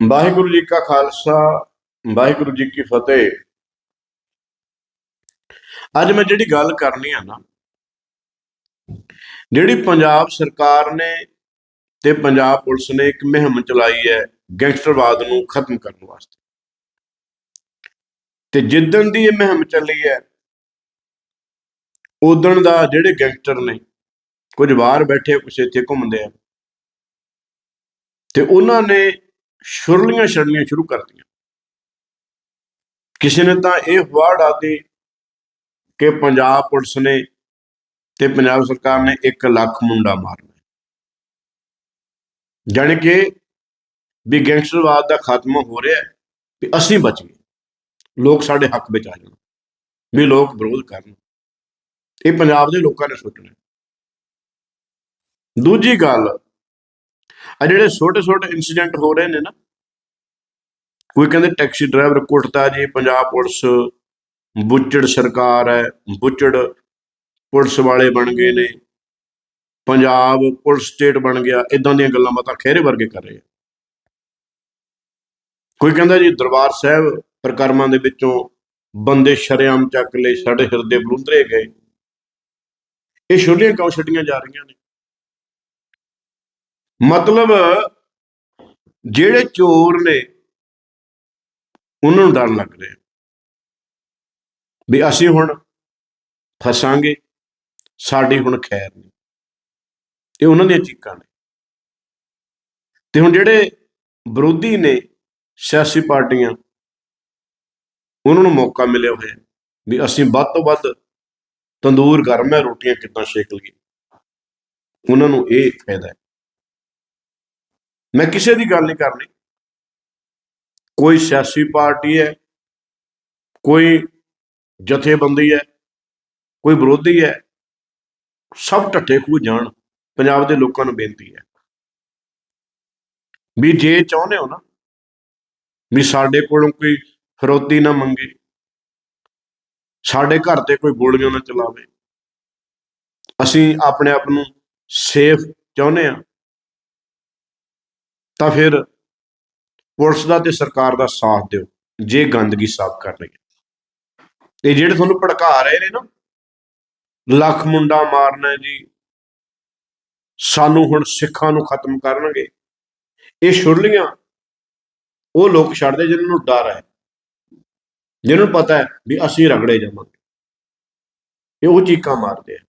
ਵਾਹਿਗੁਰੂ ਜੀ ਕਾ ਖਾਲਸਾ, ਵਾਹਿਗੁਰੂ ਜੀ ਕੀ ਫਤਿਹ। ਅੱਜ ਮੈਂ ਜਿਹੜੀ ਗੱਲ ਕਰਨੀ ਆ ਨਾ, ਜਿਹੜੀ ਪੰਜਾਬ ਸਰਕਾਰ ਨੇ ਤੇ ਪੰਜਾਬ ਪੁਲਿਸ ਨੇ ਇੱਕ ਮੁਹਿੰਮ ਚਲਾਈ ਹੈ ਗੈਂਗਸਟਰਵਾਦ ਨੂੰ ਖਤਮ ਕਰਨ ਵਾਸਤੇ। ਤੇ ਜਿੱਦਣ ਦੀ ਇਹ ਮੁਹਿੰਮ ਚੱਲੀ ਹੈ, ਉਦਣ ਦਾ ਜਿਹੜੇ ਗੈਂਗਸਟਰ ਨੇ, ਕੁਝ ਬਾਹਰ ਬੈਠੇ ਕੁਝ ਇੱਥੇ ਘੁੰਮਦੇ ਆ, ਤੇ ਉਹਨਾਂ ਨੇ ਸ਼ੁਰਲੀਆਂ ਛੜਨੀਆਂ ਸ਼ੁਰੂ ਕਰਤੀਆਂ। ਕਿਸੇ ਨੇ ਤਾਂ ਇਹ ਵਾਰਡ ਆਦੀ ਕਿ ਪੰਜਾਬ ਪੁਲਿਸ ਨੇ ਤੇ ਪੰਜਾਬ ਸਰਕਾਰ ਨੇ 1 ਲੱਖ ਮੁੰਡਾ ਮਾਰਨਾ ਜਾਣੀ ਕਿ ਵੀ ਗੈਂਗਸਟਰਵਾਦ ਦਾ ਖਾਤਮਾ ਹੋ ਰਿਹਾ ਹੈ ਵੀ ਅਸੀਂ ਬਚ ਗਏ। ਲੋਕ ਸਾਡੇ ਹੱਕ ਵਿੱਚ ਆ ਜਾਣ, ਵੀ ਲੋਕ ਵਿਰੋਧ ਕਰਨ। ਇਹ ਪੰਜਾਬ ਦੇ ਲੋਕਾਂ ਨੇ ਸੋਚਣਾ ਦੂਜੀ ਗੱਲ ਆ ਜਿਹੜੇ ਛੋਟੇ ਛੋਟੇ ਇਨਸੀਡੈਂਟ ਹੋ ਰਹੇ ਨੇ ਨਾ, ਕੋਈ ਕਹਿੰਦੇ ਟੈਕਸੀ ਡਰਾਈਵਰ ਕੁੱਟਦਾ ਜੀ, ਪੰਜਾਬ ਪੁਲਿਸ, ਬੁੱਚੜ ਸਰਕਾਰ ਹੈ, ਬੁੱਚੜ ਪੁਲਿਸ ਵਾਲੇ ਬਣ ਗਏ ਨੇ, ਪੰਜਾਬ ਪੁਲਿਸ ਸਟੇਟ ਬਣ ਗਿਆ ਇਦਾਂ ਦੀਆਂ ਗੱਲਾਂ ਬਾਤਾਂ ਖਹਿਰੇ ਵਰਗੇ ਕਰ ਰਹੇ ਆ। ਕੋਈ ਕਹਿੰਦਾ ਜੀ ਦਰਬਾਰ ਸਾਹਿਬ ਪ੍ਰਕਰਮਾਂ ਦੇ ਵਿੱਚੋਂ ਬੰਦੇ ਸ਼ਰੇਆਮ ਚੱਕ ਲਏ, ਸਾਡੇ ਹਿਰਦੇ ਬਲੁੰਦਰੇ ਗਏ। ਇਹ ਛੋਟੀਆਂ ਕਿਉਂ ਛੱਡੀਆਂ ਜਾ ਰਹੀਆਂ ਨੇ? ਮਤਲਬ ਜਿਹੜੇ ਚੋਰ ਨੇ, ਉਹਨਾਂ ਨੂੰ ਡਰ ਲੱਗ ਰਿਹਾ। ਵੀ ਅਸੀਂ ਹੁਣ ਫਸਾਂਗੇ, ਸਾਡੀ ਹੁਣ ਖੈਰ ਨਹੀਂ। ਇਹ ਉਹਨਾਂ ਦੀਆਂ ਚੀਕਾਂ ਨੇ। ਤੇ ਹੁਣ ਜਿਹੜੇ ਵਿਰੋਧੀ ਨੇ, ਸਿਆਸੀ ਪਾਰਟੀਆਂ, ਉਹਨਾਂ ਨੂੰ ਮੌਕਾ ਮਿਲਿਆ ਹੋਇਆ ਵੀ ਅਸੀਂ ਵੱਧ ਤੋਂ ਵੱਧ ਤੰਦੂਰ ਗਰਮ ਹੈ, ਰੋਟੀਆਂ ਕਿੱਦਾਂ ਸੇਕ ਲਈਏ। ਉਹਨਾਂ ਨੂੰ ਇਹ ਫਾਇਦਾ ਹੈ। ਮੈਂ ਕਿਸੇ ਦੀ ਗੱਲ ਨਹੀਂ ਕਰਨੀ। ਕੋਈ ਸਿਆਸੀ ਪਾਰਟੀ ਹੈ, ਕੋਈ ਜਥੇਬੰਦੀ ਹੈ, ਕੋਈ ਵਿਰੋਧੀ ਹੈ, ਸਭ ਟੱਟੇ ਖੂ ਜਾਣ, ਪੰਜਾਬ ਦੇ ਲੋਕਾਂ ਨੂੰ ਬੇਨਤੀ ਹੈ। ਵੀ ਜੇ ਚਾਹੁੰਦੇ ਹੋ ਨਾ, ਵੀ ਸਾਡੇ ਕੋਲੋਂ ਕੋਈ ਫਰੋਤੀ ਨਾ ਮੰਗੇ, ਸਾਡੇ ਘਰ ਤੇ ਕੋਈ ਗੋਲੀਆਂ ਨਾ ਚਲਾਵੇ, ਅਸੀਂ ਆਪਣੇ ਆਪ ਨੂੰ ਸੇਫ ਚਾਹੁੰਦੇ ਆ ਤਾਂ ਫਿਰ ਪੁਲਿਸ ਦਾ ਤੇ ਸਰਕਾਰ ਦਾ ਸਾਥ ਦਿਓ, ਜੇ ਗੰਦਗੀ ਸਾਫ਼ ਕਰਨੀ ਹੈ। ਤੇ ਜਿਹੜੇ ਤੁਹਾਨੂੰ ਭੜਕਾ ਰਹੇ ਨੇ ਨਾ, ਲੱਖ ਮੁੰਡਾ ਮਾਰਨਾ ਜੀ, ਸਾਨੂੰ ਹੁਣ ਸਿੱਖਾਂ ਨੂੰ ਖਤਮ ਕਰਨਗੇ। ਇਹ ਛੁਰਲੀਆਂ ਉਹ ਲੋਕ ਛੱਡਦੇ ਜਿਨ੍ਹਾਂ ਨੂੰ ਡਰ ਹੈ। ਜਿਹਨਾਂ ਨੂੰ ਪਤਾ ਹੈ ਵੀ ਅਸੀਂ ਰਗੜੇ ਜਾਵਾਂਗੇ। ਇਹ ਉਹ ਚੀਕਾਂ ਮਾਰਦੇ ਆ।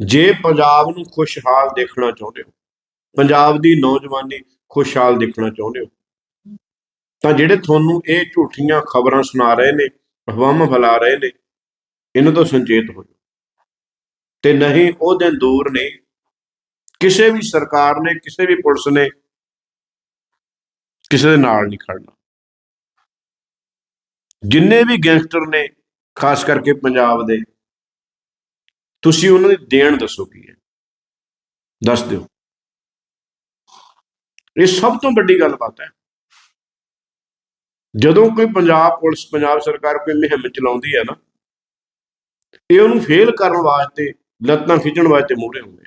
ਜੇ ਪੰਜਾਬ ਨੂੰ ਖੁਸ਼ਹਾਲ ਦੇਖਣਾ ਚਾਹੁੰਦੇ ਹੋ ਪੰਜਾਬ ਦੀ ਨੌਜਵਾਨੀ ਖੁਸ਼ਹਾਲ ਦੇਖਣਾ ਚਾਹੁੰਦੇ ਹੋ? ਤਾਂ ਜਿਹੜੇ ਤੁਹਾਨੂੰ ਇਹ ਝੂਠੀਆਂ ਖਬਰਾਂ ਸੁਣਾ ਰਹੇ ਨੇ ਅਫਵਾਹਾਂ ਫੈਲਾ ਰਹੇ ਨੇ, ਇਹਨਾਂ ਤੋਂ ਸੰਚੇਤ ਹੋ ਜਾਓ। ਤੇ ਨਹੀਂ, ਉਹ ਦਿਨ ਦੂਰ ਨੇ। ਕਿਸੇ ਵੀ ਸਰਕਾਰ ਨੇ, ਕਿਸੇ ਵੀ ਪੁਲਿਸ ਨੇ ਕਿਸੇ ਦੇ ਨਾਲ ਨਹੀਂ ਖੜਨਾ। ਜਿੰਨੇ ਵੀ ਗੈਂਗਸਟਰ ਨੇ, ਖਾਸ ਕਰਕੇ ਪੰਜਾਬ ਦੇ, ਤੁਸੀਂ ਉਹਨਾਂ ਦੀ ਦੇਣ ਦੱਸੋ ਕੀ ਹੈ? ਦੱਸ ਦਿਓ। ਇਹ ਸਭ ਤੋਂ ਵੱਡੀ ਗੱਲਬਾਤ ਹੈ। ਜਦੋਂ ਕੋਈ ਪੰਜਾਬ ਪੁਲਿਸ, ਪੰਜਾਬ ਸਰਕਾਰ ਕੋਈ ਮੁਹਿੰਮ ਚਲਾਉਂਦੀ ਹੈ ਨਾ, ਇਹ ਉਹਨੂੰ ਫੇਲ ਕਰਨ ਵਾਸਤੇ, ਲੱਤਾਂ ਖਿੱਚਣ ਵਾਸਤੇ ਮੂਹਰੇ ਹੁੰਦੇ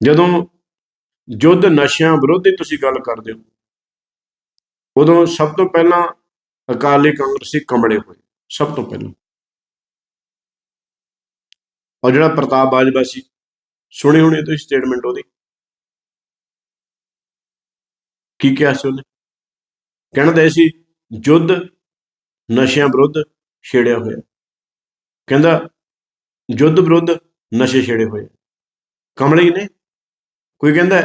ਜਦੋਂ ਯੁੱਧ ਨਸ਼ਿਆਂ ਵਿਰੋਧੀ ਤੁਸੀਂ ਗੱਲ ਕਰਦੇ ਹੋ, ਉਦੋਂ ਸਭ ਤੋਂ ਪਹਿਲਾਂ ਅਕਾਲੀ ਕਾਂਗਰਸੀ ਕਮੜੇ ਹੋਏ, ਸਭ ਤੋਂ ਪਹਿਲਾਂ। ਔਰ ਜਿਹੜਾ ਪ੍ਰਤਾਪ ਬਾਜਵਾ ਸੀ, ਸੁਣੀ ਹੋਣੀ ਤੁਸੀਂ ਸਟੇਟਮੈਂਟ ਉਹਦੀ? ਕੀ ਕਿਹਾ ਸੀ ਉਹਨੇ? ਕਹਿੰਦਾ ਸੀ ਯੁੱਧ ਨਸ਼ਿਆਂ ਵਿਰੁੱਧ ਛੇੜਿਆ ਹੋਇਆ। ਕਹਿੰਦਾ ਯੁੱਧ ਵਿਰੁੱਧ ਨਸ਼ੇ ਛੇੜੇ ਹੋਏ ਕਮਲੇ ਨੇ ਕੋਈ ਕਹਿੰਦਾ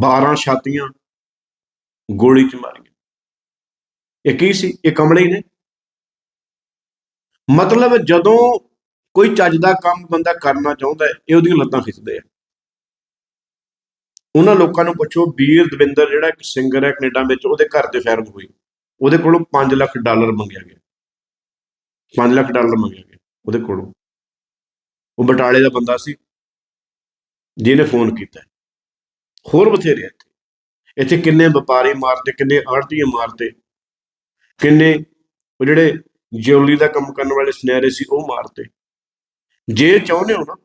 12 ਛਾਤੀਆਂ ਗੋਲੀ ਚ ਮਾਰੀਆਂ। ਇਹ ਕੀ ਸੀ? ਇਹ ਕਮਲੇ ਨੇ? ਮਤਲਬ ਜਦੋਂ ਕੋਈ ਚੱਜ ਦਾ ਕੰਮ ਬੰਦਾ ਕਰਨਾ ਚਾਹੁੰਦਾ ਹੈ, ਇਹ ਉਹਦੀਆਂ ਲੱਤਾਂ ਖਿੱਚਦੇ ਆ। ਉਹਨਾਂ ਲੋਕਾਂ ਨੂੰ ਪੁੱਛੋ ਵੀਰ ਦਵਿੰਦਰ ਜਿਹੜਾ ਇੱਕ ਸਿੰਗਰ ਹੈ ਕੈਨੇਡਾ ਵਿੱਚ ਉਹਦੇ ਘਰ ਤੇ ਫੈਰਮ ਹੋਈ ਉਹਦੇ ਕੋਲੋਂ 5 ਲੱਖ ਡਾਲਰ ਮੰਗਿਆ ਗਿਆ। 5 ਲੱਖ ਡਾਲਰ ਮੰਗਿਆ ਗਿਆ ਉਹਦੇ ਕੋਲੋਂ। ਉਹ ਬਟਾਲੇ ਦਾ ਬੰਦਾ ਸੀ ਜਿਹਨੇ ਫੋਨ ਕੀਤਾ। ਹੋਰ ਬਥੇਰੇ ਇੱਥੇ। ਇੱਥੇ ਕਿੰਨੇ ਵਪਾਰੀ ਮਾਰਤੇ ਕਿੰਨੇ ਆੜਤੀਏ ਮਾਰਤੇ ਕਿੰਨੇ ਉਹ ਜਿਹੜੇ ਜਿਉਲੀ ਦਾ ਕੰਮ ਕਰਨ ਵਾਲੇ ਸੁਨਹਿਰੇ ਸੀ ਉਹ ਮਾਰਤੇ ਜੇ ਚਾਹੁੰਦੇ ਹੋ ਨਾ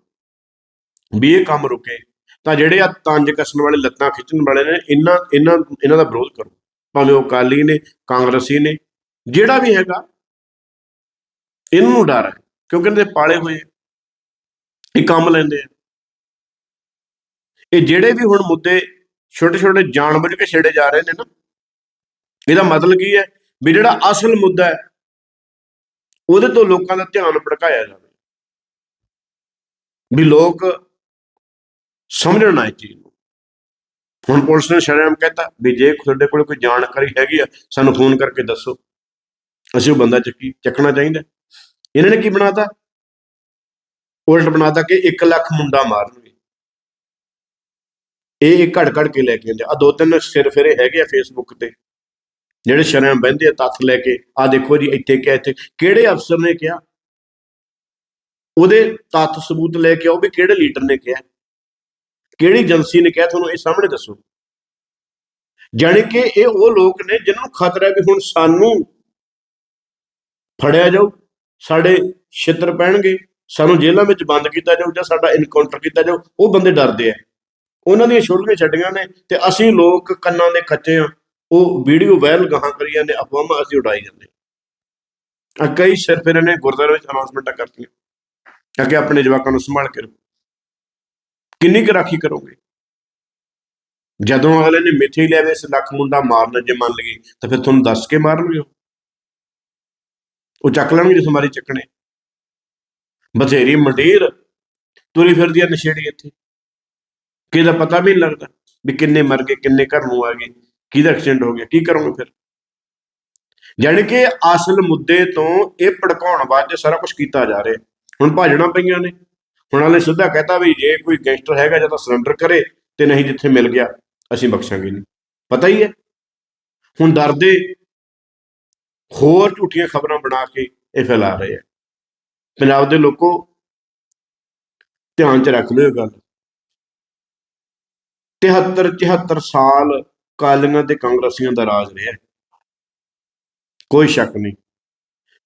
ਵੀ ਇਹ ਕੰਮ ਰੁਕੇ ਤਾਂ ਜਿਹੜੇ ਆ ਤੰਜ ਕੱਸਣ ਵਾਲੇ, ਲੱਤਾਂ ਖਿੱਚਣ ਵਾਲੇ ਨੇ, ਇਹਨਾਂ ਇਹਨਾਂ ਇਹਨਾਂ ਦਾ ਵਿਰੋਧ ਕਰੋ। ਭਾਵੇਂ ਉਹ ਅਕਾਲੀ ਨੇ, ਕਾਂਗਰਸੀ ਨੇ, ਜਿਹੜਾ ਵੀ ਹੈਗਾ, ਇਹਨੂੰ ਡਰ ਹੈ, ਕਿਉਂਕਿ ਇਹਦੇ ਪਾਲੇ ਹੋਏ ਇਹ ਕੰਮ ਲੈਂਦੇ ਆ। ਇਹ ਜਿਹੜੇ ਵੀ ਹੁਣ ਮੁੱਦੇ ਛੋਟੇ ਛੋਟੇ ਜਾਣਬੁੱਝ ਕੇ ਛੇੜੇ ਜਾ ਰਹੇ ਨੇ ਨਾ, ਇਹਦਾ ਮਤਲਬ ਕੀ ਹੈ ਵੀ ਜਿਹੜਾ ਅਸਲ ਮੁੱਦਾ ਹੈ, ਉਹਦੇ ਤੋਂ ਲੋਕਾਂ ਦਾ ਧਿਆਨ ਭਟਕਾਇਆ ਜਾਵੇ। ਵੀ ਲੋਕ ਸਮਝਣ ਨਾ ਇਹ ਚੀਜ਼ ਨੂੰ। ਹੁਣ ਪੁਲਿਸ ਨੇ ਸ਼ਰਮ ਕਹਿਤਾ ਵੀ ਜੇ ਤੁਹਾਡੇ ਕੋਲ ਕੋਈ ਜਾਣਕਾਰੀ ਹੈਗੀ ਆ, ਸਾਨੂੰ ਫੋਨ ਕਰਕੇ ਦੱਸੋ। ਅਸੀਂ ਉਹ ਬੰਦਾ ਚੱਕੀ, ਚੱਕਣਾ ਚਾਹੀਦਾ। ਇਹਨਾਂ ਨੇ ਕੀ ਬਣਾਤਾ? ਉਲਟ ਬਣਾਤਾ ਕਿ 1 ਲੱਖ ਮੁੰਡਾ ਮਾਰਨਗੇ। ਇਹ ਇਹ ਘੜ ਘੜ ਕੇ ਲੈ ਕੇ ਆਉਂਦੇ ਆ। ਦੋ ਤਿੰਨ ਸਿਰ ਫੇਰੇ ਹੈਗੇ ਆ ਫੇਸਬੁੱਕ ਤੇ। ਜਿਹੜੇ ਸ਼ਰਮ ਬਹਿੰਦੇ ਆ, ਤੱਥ ਲੈ ਕੇ। ਆ ਦੇਖੋ ਜੀ, ਇੱਥੇ ਕਿਹਾ ਇੱਥੇ ਕਿਹੜੇ ਅਫਸਰ ਨੇ ਕਿਹਾ? ਉਹਦੇ ਤੱਥ ਸਬੂਤ ਲੈ ਕੇ ਆਓ ਵੀ ਕਿਹੜੇ ਲੀਡਰ ਨੇ ਕਿਹਾ। ਕਿਹੜੀ ਏਜੰਸੀ ਨੇ ਕਿਹਾ ਤੁਹਾਨੂੰ ਇਹ ਸਾਹਮਣੇ ਦੱਸੋ? ਜਾਣੀ ਕਿ ਇਹ ਉਹ ਲੋਕ ਨੇ ਜਿਨ੍ਹਾਂ ਨੂੰ ਖਤਰਾ ਵੀ ਹੁਣ ਸਾਨੂੰ ਫੜਿਆ ਜਾਊ, ਸਾਡੇ ਛਿੱਤਰ ਪੈਣਗੇ, ਸਾਨੂੰ ਜੇਲ੍ਹਾਂ ਵਿੱਚ ਬੰਦ ਕੀਤਾ ਜਾਊ ਜਾਂ ਸਾਡਾ ਇਨਕਾਊਂਟਰ ਕੀਤਾ ਜਾਊ, ਉਹ ਬੰਦੇ ਡਰਦੇ ਆ। ਉਹਨਾਂ ਦੀਆਂ ਛੋਟੀਆਂ ਛੱਡੀਆਂ ਨੇ ਤੇ ਅਸੀਂ ਲੋਕ ਕੰਨਾਂ ਦੇ ਕੱਚੇ ਆ। ਉਹ ਵੀਡੀਓ ਵਾਇਰਲ ਗਾਹਾਂ ਕਰੀ ਜਾਂਦੇ ਅਫਵਾਹਾਂ ਅਸੀਂ ਉਡਾਈ ਜਾਂਦੇ ਆ। ਕਈ ਸਿਰਫ ਇਹਨਾਂ ਨੇ ਗੁਰਦੁਆਰੇ ਵਿੱਚ ਅਨਾਉਂਸਮੈਂਟਾਂ ਕਰਤੀਆਂ। ਅੱਗੇ ਆਪਣੇ ਜਵਾਕਾਂ ਨੂੰ ਸੰਭਾਲ ਕੇ ਰੱਖੋ। ਕਿੰਨੀ ਕੁ ਰਾਖੀ ਕਰੋਗੇ? ਜਦੋਂ ਅਗਲੇ ਨੇ ਮਿੱਥੇ ਲਿਆਵੇ ਇਸ ਲੱਖ ਮੁੰਡਾ ਮਾਰਨ ਜੇ ਮੰਨ ਲਈਏ, ਤਾਂ ਫਿਰ ਤੁਹਾਨੂੰ ਦੱਸ ਕੇ ਮਾਰਨਗੇ ਉਹ? ਚੱਕ ਲੈਣਗੇ ਜਿਸ ਮਾਰੀ ਚੱਕਣੇ। ਬਥੇਰੀ ਮੰਡੀਰ, ਤੁਰੀ ਫਿਰਦੀ ਆ ਨਸ਼ੇੜੀ ਇੱਥੇ। ਕਿਹਦਾ ਪਤਾ ਵੀ ਨਹੀਂ ਲੱਗਦਾ ਵੀ ਕਿੰਨੇ ਮਰ ਗਏ, ਕਿੰਨੇ ਘਰ ਨੂੰ ਆ ਗਏ, ਕਿਹਦਾ ਐਕਸੀਡੈਂਟ ਹੋ ਗਿਆ, ਕੀ ਕਰੋਗੇ ਫਿਰ? ਜਾਣੀ ਕਿ ਅਸਲ ਮੁੱਦੇ ਤੋਂ ਇਹ ਭੜਕਾਉਣ ਵਾਸਤੇ ਸਾਰਾ ਕੁਝ ਕੀਤਾ ਜਾ ਰਿਹਾ। ਹੁਣ ਭਾਜਣਾ ਪਈਆਂ ਨੇ। ਹੁਣ ਵਾਲੇ ਸਿੱਧਾ ਕਹਿਤਾ ਵੀ ਜੇ ਕੋਈ ਗੈਂਗਸਟਰ ਹੈਗਾ ਜਾਂ ਤਾਂ ਸਰੈਂਡਰ ਕਰੇ ਤੇ ਨਹੀਂ ਜਿੱਥੇ ਮਿਲ ਗਿਆ, ਅਸੀਂ ਬਖਸ਼ਾਂਗੇ ਨਹੀਂ। ਪਤਾ ਹੀ ਹੈ। ਹੁਣ ਡਰਦੇ ਹੋਰ ਝੂਠੀਆਂ ਖਬਰਾਂ ਬਣਾ ਕੇ ਇਹ ਫੈਲਾ ਰਹੇ ਆ। ਪੰਜਾਬ ਦੇ ਲੋਕੋ ਧਿਆਨ ਚ ਰੱਖ ਲਿਓ ਗੱਲ। 73 74 ਸਾਲ ਕਾਲੀਆਂ ਤੇ ਕਾਂਗਰਸੀਆਂ ਦਾ ਰਾਜ ਰਿਹਾ ਕੋਈ ਸ਼ੱਕ ਨਹੀਂ।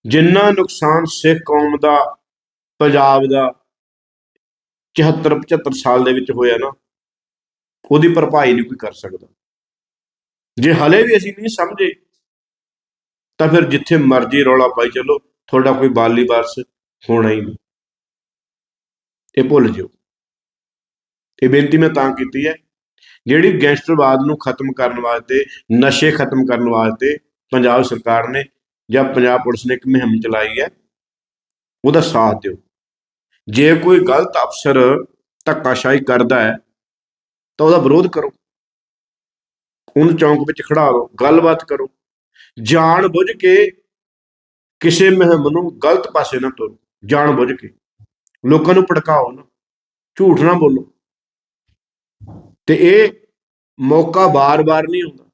ਜਿੰਨਾ ਨੁਕਸਾਨ ਸਿੱਖ ਕੌਮ ਦਾ, ਪੰਜਾਬ ਦਾ 74 75 ਸਾਲ ਦੇ ਵਿੱਚ ਹੋਇਆ ਨਾ, ਉਹਦੀ ਭਰਪਾਈ ਨਹੀਂ ਕੋਈ ਕਰ ਸਕਦਾ। ਜੇ ਹਲੇ ਵੀ ਅਸੀਂ ਨਹੀਂ ਸਮਝੇ, ਤਾਂ ਫਿਰ ਜਿੱਥੇ ਮਰਜ਼ੀ ਰੌਲਾ ਪਾਈ ਚੱਲੋ, ਤੁਹਾਡਾ ਕੋਈ ਬਾਲੀ ਵਾਰਸ ਹੋਣਾ ਹੀ ਨਹੀਂ। ਇਹ ਭੁੱਲ ਜਿਓ। ਇਹ ਬੇਨਤੀ ਮੈਂ ਤਾਂ ਕੀਤੀ ਹੈ, ਜਿਹੜੀ ਗੈਂਗਸਟਰਵਾਦ ਨੂੰ ਖਤਮ ਕਰਨ ਵਾਸਤੇ, ਨਸ਼ੇ ਖਤਮ ਕਰਨ ਵਾਸਤੇ ਪੰਜਾਬ ਸਰਕਾਰ ਨੇ ਜਾਂ ਪੰਜਾਬ ਪੁਲਿਸ ਨੇ ਇੱਕ ਮੁਹਿੰਮ ਚਲਾਈ ਹੈ, ਉਹਦਾ ਸਾਥ ਦਿਓ। ਜੇ ਕੋਈ ਗਲਤ ਅਫਸਰ ਧੱਕਾਸ਼ਾਹੀ ਕਰਦਾ ਹੈ, ਤਾਂ ਉਹਦਾ ਵਿਰੋਧ ਕਰੋ। ਉਹਨੂੰ ਚੌਂਕ ਵਿੱਚ ਖੜਾ ਲਓ ਗੱਲਬਾਤ ਕਰੋ। ਜਾਣ ਬੁੱਝ ਕੇ ਕਿਸੇ ਮੁਹਿੰਮ ਨੂੰ ਗਲਤ ਪਾਸੇ ਨਾ ਤੋਰੋ ਜਾਣ ਬੁੱਝ ਕੇ। ਲੋਕਾਂ ਨੂੰ ਭੜਕਾਓ ਨਾ, ਝੂਠ ਨਾ ਬੋਲੋ। ਤੇ ਇਹ ਮੌਕਾ ਬਾਰ-ਬਾਰ ਨਹੀਂ ਹੁੰਦਾ।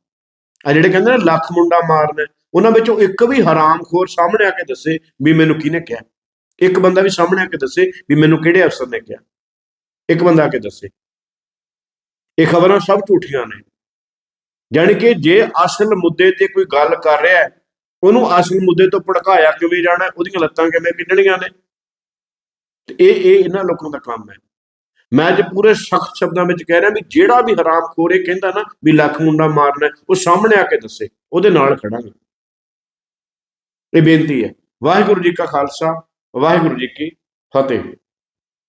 ਆ ਜਿਹੜੇ ਕਹਿੰਦੇ ਨੇ, ਲੱਖ ਮੁੰਡਾ ਮਾਰਨਾ ਉਹਨਾਂ ਵਿੱਚੋਂ ਇੱਕ ਵੀ ਹਰਾਮਖੋਰ ਸਾਹਮਣੇ ਆ ਕੇ ਦੱਸੇ ਵੀ ਮੈਨੂੰ ਕਿਹਨੇ ਕਿਹਾ। ਇੱਕ ਬੰਦਾ ਵੀ ਸਾਹਮਣੇ ਆ ਕੇ ਦੱਸੇ ਵੀ ਮੈਨੂੰ ਕਿਹੜੇ ਅਫਸਰ ਨੇ ਕਿਹਾ। ਇੱਕ ਬੰਦਾ ਆ ਕੇ ਦੱਸੇ। ਇਹ ਖਬਰਾਂ ਸਭ ਝੂਠੀਆਂ ਨੇ। ਜਾਣੀ ਕਿ ਜੇ ਅਸਲ ਮੁੱਦੇ ਤੇ ਕੋਈ ਗੱਲ ਕਰ ਰਿਹਾ ਹੈ, ਉਹਨੂੰ ਅਸਲ ਮੁੱਦੇ ਤੋਂ ਭੜਕਾਇਆ ਕਿਵੇਂ ਜਾਣਾ? ਉਹਦੀਆਂ ਲੱਤਾਂ ਕਿਵੇਂ ਕਿੰਨਣੀਆਂ ਨੇ? ਤੇ ਇਹ ਇਹ ਇਹਨਾਂ ਲੋਕਾਂ ਦਾ ਕੰਮ ਹੈ। ਮੈਂ ਅੱਜ ਪੂਰੇ ਸਖਤ ਸ਼ਬਦਾਂ ਵਿੱਚ ਕਹਿ ਰਿਹਾ ਵੀ ਜਿਹੜਾ ਵੀ ਹਰਾਮਖੋਰ ਇਹ ਕਹਿੰਦਾ ਨਾ ਵੀ ਲੱਖ ਮੁੰਡਾ ਮਾਰਨਾ, ਉਹ ਸਾਹਮਣੇ ਆ ਕੇ ਦੱਸੇ। ਉਹਦੇ ਨਾਲ ਖੜਾਂਗੇ। ਇਹ ਬੇਨਤੀ ਹੈ। ਵਾਹਿਗੁਰੂ ਜੀ ਕਾ ਖਾਲਸਾ ਵਾਹਿਗੁਰੂ ਜੀ ਕੀ ਫਤਿਹ।